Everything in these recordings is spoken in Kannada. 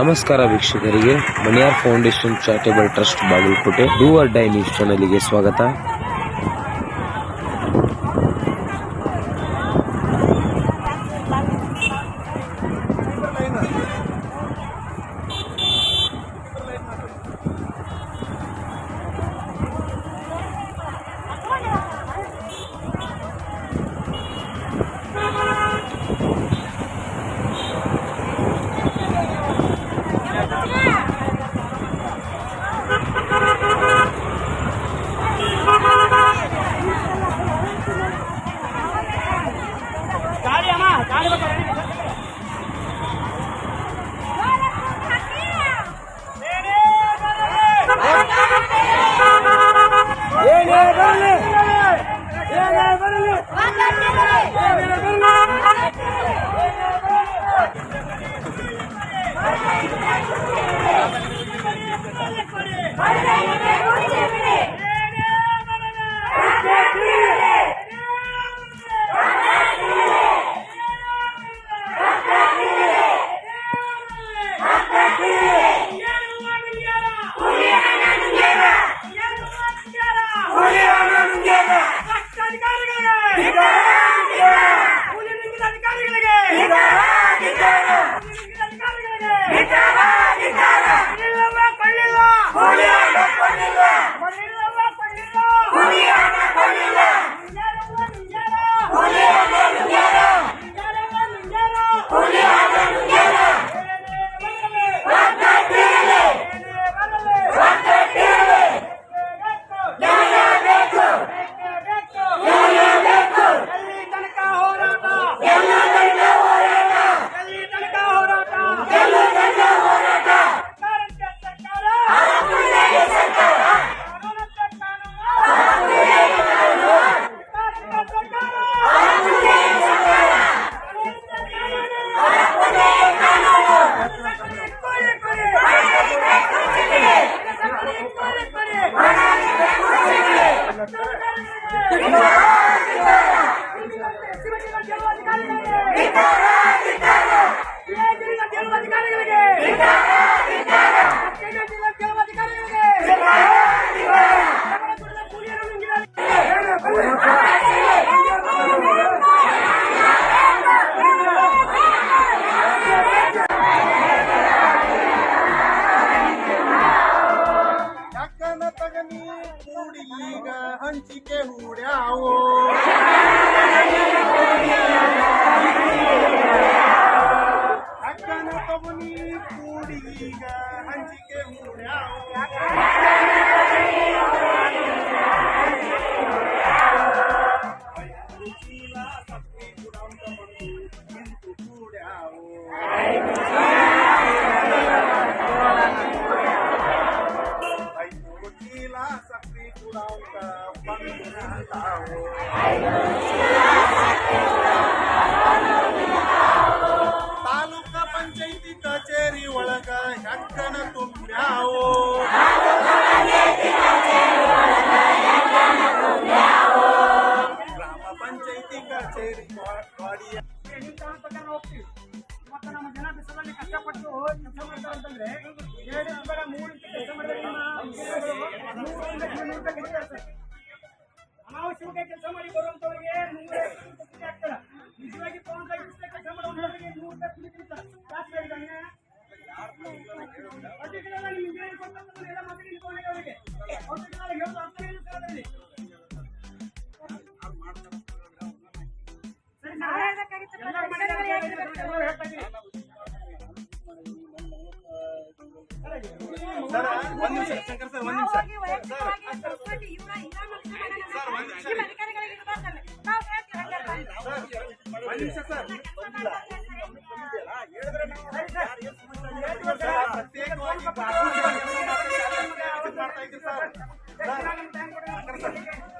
ನಮಸ್ಕಾರ ವೀಕ್ಷಕರಿಗೆ Maniyar foundation charitable trust Bagalkot do or die news ಚಾನೆಲ್ಗೆ ಸ್ವಾಗತ. Victory! ನಾಡಿಗೀಗ ಹಂಚಿಕೆ ಚೀಲ ಸತ್ತಿ ಗುಡಾಂತ ಬಂದು ನಿಂತು ಕೂಡ್ಯಾವು ಐದು ಚೀಲ ಸತ್ತಿ ಗುಡಾಂತ ಬಂದು ತಾವು ಪ್ರತ್ಯೇಕವಾಗಿ ಮಾಡ್ತಾ ಇದ್ದೀರಿ. ಸರ್.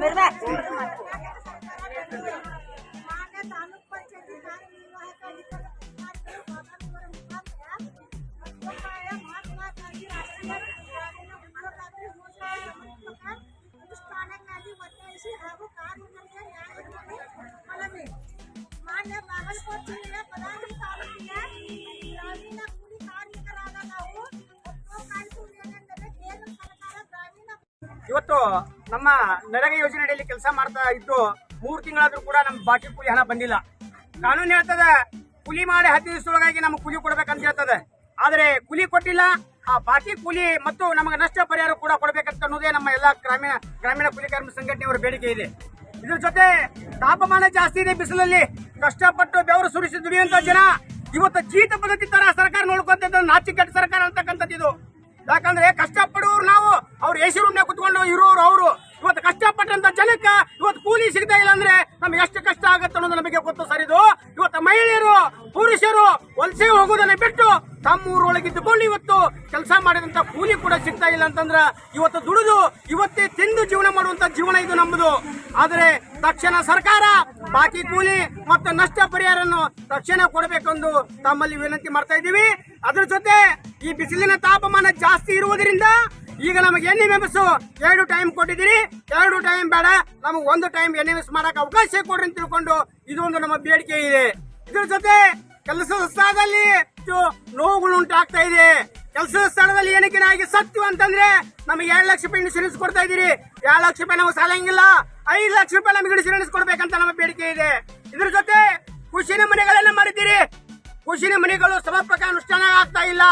मेरे ಇವತ್ತು ನಮ್ಮ ನರೇಗಾ ಅಡಿಯಲ್ಲಿ ಕೆಲಸ ಮಾಡ್ತಾ ಇದ್ದು ಮೂರು ತಿಂಗಳಾದ್ರೂ ಕೂಡ ನಮ್ಮ ಬಾಕಿ ಕೂಲಿ ಹಣ ಬಂದಿಲ್ಲ. ಕಾನೂನು ಹೇಳ್ತದೆ, ಕೂಲಿ ಮಾಡಿ ಹತ್ತು ದಿವಸದೊಳಗಾಗಿ ನಮ್ಗೆ ಕೂಲಿ ಕೊಡ್ಬೇಕಂತ ಹೇಳ್ತದೆ. ಆದ್ರೆ ಕೂಲಿ ಕೊಟ್ಟಿಲ್ಲ, ಆ ಬಾಕಿ ಕೂಲಿ ಮತ್ತು ನಮಗೆ ನಷ್ಟ ಪರಿಹಾರ ಕೂಡ ಕೊಡಬೇಕಂತ ಅನ್ನೋದೇ ನಮ್ಮ ಎಲ್ಲ ಗ್ರಾಮೀಣ ಗ್ರಾಮೀಣ ಕೂಲಿ ಕಾರ್ಮಿಕ ಸಂಘಟನೆಯವರ ಬೇಡಿಕೆ ಇದೆ. ಇದ್ರ ಜೊತೆ ತಾಪಮಾನ ಜಾಸ್ತಿ ಇದೆ ಬಿಸಿಲಲ್ಲಿ, ಕಷ್ಟಪಟ್ಟು ಬೆವರು ಸುರಿಸಿ ದುಡಿಯುವಂತ ಜನ ಇವತ್ತು ಜೀತ ಪದ್ಧತಿ ತರ ಸರ್ಕಾರ ನೋಡ್ಕೊಂತ ನಾಚಿಕೆಟ್ಟ ಸರ್ಕಾರ ಅಂತಕ್ಕಂಥದ್ದು ಇದು. ಯಾಕಂದ್ರೆ ಕಷ್ಟಪಡುವವರು ನಾವು ಅವ್ರು ಎಸಿ ರೂಮ್ನಾಗ ಕುತ್ಕೊಂಡು ಇರೋರು ಅವರು. ಇವತ್ತು ಕಷ್ಟಪಟ್ಟಂತ ಜನಕ್ಕೆ ಇವತ್ತು ಕೂಲಿ ಸಿಗ್ತಾ ಇಲ್ಲ ಅಂದ್ರೆ ನಮ್ಗೆ ಎಷ್ಟು ಕಷ್ಟ ಆಗುತ್ತೆ ಅನ್ನೋದು ನಮಗೆ ಗೊತ್ತು ಸರ್ ಇದು. ಇವತ್ತು ಮಹಿಳೆಯರು, ಪುರುಷರು ವಲಸೆ ಹೋಗೋದನ್ನ ಬಿಟ್ಟು ತಮ್ಮ ಊರೊಳಗಿದ್ದುಕೊಂಡು ಇವತ್ತು ಕೆಲಸ ಮಾಡಿದಂತ ಕೂಲಿ ಕೂಡ ಸಿಗ್ತಾ ಇಲ್ಲ ಅಂತಂದ್ರ ಇವತ್ತು ದುಡಿದು ಇವತ್ತೇ ತಿಂದು ಜೀವನ ಮಾಡುವಂತ ಜೀವನ ಇದು ನಮ್ಮದು ಆದ್ರೆ ತಕ್ಷಣ ಸರ್ಕಾರ, ಬಾಕಿ ಕೂಲಿ ಮತ್ತು ನಷ್ಟ ಪರಿಹಾರವನ್ನು ತಕ್ಷಣ ಕೊಡಬೇಕೆಂದು ತಮ್ಮಲ್ಲಿ ವಿನಂತಿ ಮಾಡ್ತಾ ಇದ್ದೀವಿ. ಅದರ ಜೊತೆ ಈ ಬಿಸಿಲಿನ ತಾಪಮಾನ ಜಾಸ್ತಿ ಇರುವುದರಿಂದ ಈಗ ನಮಗೆ ಎನ್ ಎಂ ಎರಡು ಟೈಮ್ ಕೊಟ್ಟಿದ್ದೀರಿ. ಎರಡು ಟೈಮ್ ಬೇಡ, ನಮಗೆ ಒಂದು ಟೈಮ್ ಎಣ್ಣೆ ಎಂ ಮಾಡಕ್ಕೆ ಅವಕಾಶ ಕೊಡ್ರಿ ಅಂತ ತಿಳ್ಕೊಂಡು ಇದೊಂದು ನಮ್ಮ ಬೇಡಿಕೆ ಇದೆ. ಇದ್ರ ಜೊತೆ ಕೆಲಸದ ಸ್ಥಳದಲ್ಲಿ ನೋವುಗಳು ಉಂಟಾಗ್ತಾ ಇದೆ. ಕೆಲಸದ ಸ್ಥಳದಲ್ಲಿ ಏನಕ್ಕೆ ನಾಗಿ ಸತ್ವ ಅಂತಂದ್ರೆ ನಮಗೆ ಎರಡು ಲಕ್ಷ ರೂಪಾಯಿ ಇನ್ಶೂರೆನ್ಸ್ ಕೊಡ್ತಾ ಇದೀರಿ ಎರಡು ಲಕ್ಷ ರೂಪಾಯಿ ನಮಗೆ ಸಾಲಂಗಿಲ್ಲ ಐದು ಲಕ್ಷ ರೂಪಾಯಿ ನಮಗೆ ಇನ್ಶೂರೆನ್ಸ್ ಕೊಡ್ಬೇಕಂತ ನಮ್ಮ ಬೇಡಿಕೆ ಇದೆ. ಇದ್ರ ಜೊತೆ ಖುಷಿನ ಮನೆಗಳನ್ನ ಮಾಡಿದ್ದೀರಿ. ಖುಷಿನ ಮನೆಗಳು ಸಮರ್ಪಕ ಅನುಷ್ಠಾನ ಆಗ್ತಾ ಇಲ್ಲ.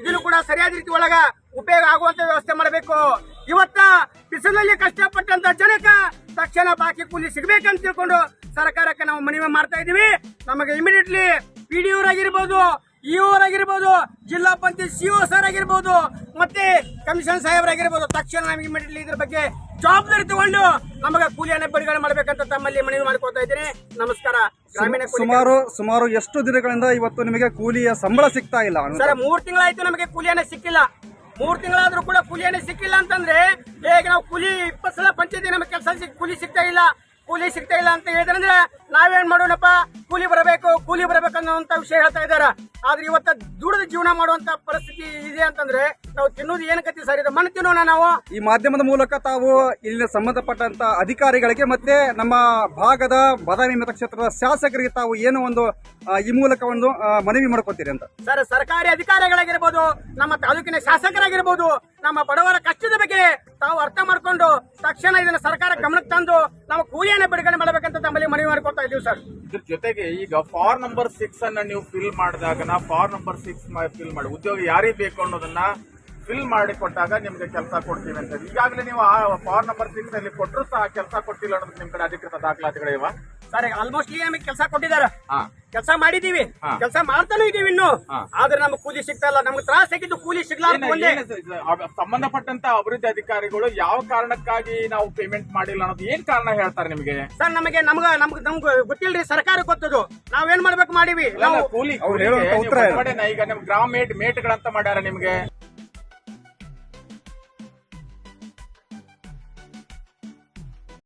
ಇದನ್ನು ಕೂಡ ಸರಿಯಾದ ರೀತಿ ಒಳಗ ಉಪಯೋಗ ಆಗುವಂತ ವ್ಯವಸ್ಥೆ ಮಾಡಬೇಕು. ಇವತ್ತ ಬಿಸಿಲಲ್ಲಿ ಕಷ್ಟಪಟ್ಟಂತ ಜನಕ ತಕ್ಷಣ ಬಾಕಿ ಕೂಲಿ ಸಿಗಬೇಕಂತ ತಿಳ್ಕೊಂಡು ಸರ್ಕಾರಕ್ಕೆ ನಾವು ಮನವಿ ಮಾಡ್ತಾ ಇದೀವಿ ನಮಗೆ ಇಮಿಡಿಯೇಟ್ಲಿ ಪಿ ಡಿ ಆಗಿರ್ಬೋದು ಜಿಲ್ಲಾ ಪಂಚಾಯತ್ ಸಿಒ ಸರ್ ಆಗಿರ್ಬೋದು ಮತ್ತೆ ಕಮಿಷನ್ ಸಾಹೇಬರಾಗಿರ್ಬೋದು. ತಕ್ಷಣ ನಮಗೆ ಇಮಿಡಿಯೇಟ್ಲಿ ಇದ್ರ ಬಗ್ಗೆ ಜವಾಬ್ದಾರಿ ತಗೊಂಡು ನಮಗೆ ಕೂಲಿಯನ್ನ ಬಿಡುಗಡೆ ಮಾಡಬೇಕಂತ ತಮ್ಮಲ್ಲಿ ಮನವಿ ಮಾಡ್ಕೊತಾ ಇದ್ದೀನಿ. ನಮಸ್ಕಾರ. ಗ್ರಾಮೀಣ ಸುಮಾರು ಸುಮಾರು ಎಷ್ಟು ದಿನಗಳಿಂದ ಇವತ್ತು ನಿಮಗೆ ಕೂಲಿಯ ಸಂಬಳ ಸಿಗ್ತಾ ಇಲ್ಲ ಸರ್ ಮೂರ್ ತಿಂಗಳಾಯ್ತು ನಮಗೆ ಕೂಲಿಯನ್ನ ಸಿಕ್ಕಿಲ್ಲ. ಮೂರ್ ತಿಂಗಳಾದ್ರೂ ಕೂಡ ಕೂಲಿಯನ್ನ ಸಿಕ್ಕಿಲ್ಲ ಅಂತಂದ್ರೆ ಹೇಗೆ ನಾವು ಕೂಲಿ ಇಪ್ಪತ್ತು ಸಲ ಪಂಚಾಯತಿ ನಮಗೆ ಕೆಲಸ ಕೂಲಿ ಸಿಗ್ತಾ ಇಲ್ಲ. ಕೂಲಿ ಸಿಗ್ತಾ ಇಲ್ಲ ಅಂತ ಹೇಳಿದ್ರಂದ್ರೆ ನಾವೇನ್ ಮಾಡೋಣಪ್ಪ? ಕೂಲಿ ಬರಬೇಕು ಕೂಲಿ ಬರಬೇಕು ಅನ್ನೋಂತ ವಿಷಯ ಹೇಳ್ತಾ ಇದ್ದಾರೆ. ಆದ್ರೆ ಇವತ್ತ ದುಡಿದ ಜೀವನ ಮಾಡುವಂತ ಪರಿಸ್ಥಿತಿ ಇದೆ ಅಂತಂದ್ರೆ ನಾವು ತಿನ್ನೋದು ಏನ್ ಕತ್ತಿ ಸರ್? ಇದು ಮಣ್ಣು ತಿನ್ನೋಣ ನಾವು? ಈ ಮಾಧ್ಯಮದ ಮೂಲಕ ತಾವು ಇಲ್ಲಿನ ಸಂಬಂಧಪಟ್ಟಂತ ಅಧಿಕಾರಿಗಳಿಗೆ ಮತ್ತೆ ನಮ್ಮ ಭಾಗದ ಬಾದಾಮಿ ಮತಕ್ಷೇತ್ರದ ಶಾಸಕರಿಗೆ ತಾವು ಏನು ಒಂದು ಈ ಮೂಲಕ ಒಂದು ಮನವಿ ಮಾಡ್ಕೊತೀರಿ ಅಂತ? ಸರ್ ಸರ್ಕಾರಿ ಅಧಿಕಾರಿಗಳಾಗಿರ್ಬೋದು ನಮ್ಮ ತಾಲೂಕಿನ ಶಾಸಕರಾಗಿರ್ಬೋದು ನಮ್ಮ ಬಡವರ ಕಷ್ಟದ ಬಗ್ಗೆ ತಾವು ಅರ್ಥ ಮಾಡ್ಕೊಂಡು ತಕ್ಷಣ ಇದನ್ನ ಸರ್ಕಾರ ಗಮನಕ್ಕೆ ತಂದು ನಮ್ಮ ಕೂಲಿಯನ್ನ ಬಿಡುಗಡೆ ಮಾಡಬೇಕಂತ ತಮ್ಮಲ್ಲಿ ಮನವಿ ಮಾಡ್ಕೊತಾ ಇದೀವಿ ಸರ್. ಇದ್ರ ಜೊತೆಗೆ ಈಗ ಫಾರ್ ನಂಬರ್ ಸಿಕ್ಸ್ ಅನ್ನ ನೀವು ಫಿಲ್ ಮಾಡಿದಾಗ ಫಾರ್ ನಂಬರ್ ಸಿಕ್ಸ್ ಫಿಲ್ ಮಾಡಿ, ಉದ್ಯೋಗ ಯಾರಿಗೆ ಬೇಕು ಅನ್ನೋದನ್ನ ಫಿಲ್ ಮಾಡಿ ಕೊಟ್ಟಾಗ ನಿಮಗೆ ಕೆಲಸ ಕೊಡ್ತೀವಿ ಅಂತ ಈಗಾಗಲೇ ನೀವು ಆ ಫಾರ್ ನಂಬರ್ ಸಿಕ್ಸ್ ಅಲ್ಲಿ ಕೊಟ್ಟರು ಸಹ ಕೆಲಸ ಕೊಟ್ಟಿಲ್ಲ ಅನ್ನೋದು ನಿಮ್ ಕಡೆ ಅಧಿಕೃತ ದಾಖಲಾತಿಗಳಿವ ಸರ್ ಆಲ್ಮೋಸ್ಟ್ ಈಗ ನಮಗೆ ಕೆಲಸ ಕೊಟ್ಟಿದ್ದಾರೆ. ಹಾ. ಕೆಲಸ ಮಾಡಿದೀವಿ. ಕೆಲಸ ಮಾಡ್ತಾನೂ ಇದೀವಿ ಇನ್ನು. ಆದ್ರೆ ನಮ್ಗೆ ಕೂಲಿ ಸಿಗ್ತಾ ಇಲ್ಲ. ನಮ್ಗೆ ತ್ರಾಸ ಆಗಿದ್ದು ಕೂಲಿ ಸಿಗ್ಲಾರ್ದೆ ಸಂಬಂಧಪಟ್ಟಂತ ಅಭಿವೃದ್ಧಿ ಅಧಿಕಾರಿಗಳು ಯಾವ ಕಾರಣಕ್ಕಾಗಿ ನಾವು ಪೇಮೆಂಟ್ ಮಾಡಿಲ್ಲ ಅನ್ನೋದು ಏನ್ ಕಾರಣ ಹೇಳ್ತಾರೆ ನಿಮಗೆ? ಸರ್ ನಮಗೆ ನಮ್ಗ ನಮ್ಗೆ ನಮ್ಗೆ ಗೊತ್ತಿಲ್ರಿ ಸರ್ಕಾರ ಗೊತ್ತದು. ನಾವೇನ್ ಮಾಡ್ಬೇಕು ಮಾಡಿವಿ? ಕೂಲಿ ಈಗ ನಿಮ್ ಗ್ರಾಮ ಮೇಟ್ ಮೇಟ್ಗಳಂತ ಮಾಡ್ಯಾರ ನಿಮ್ಗೆ?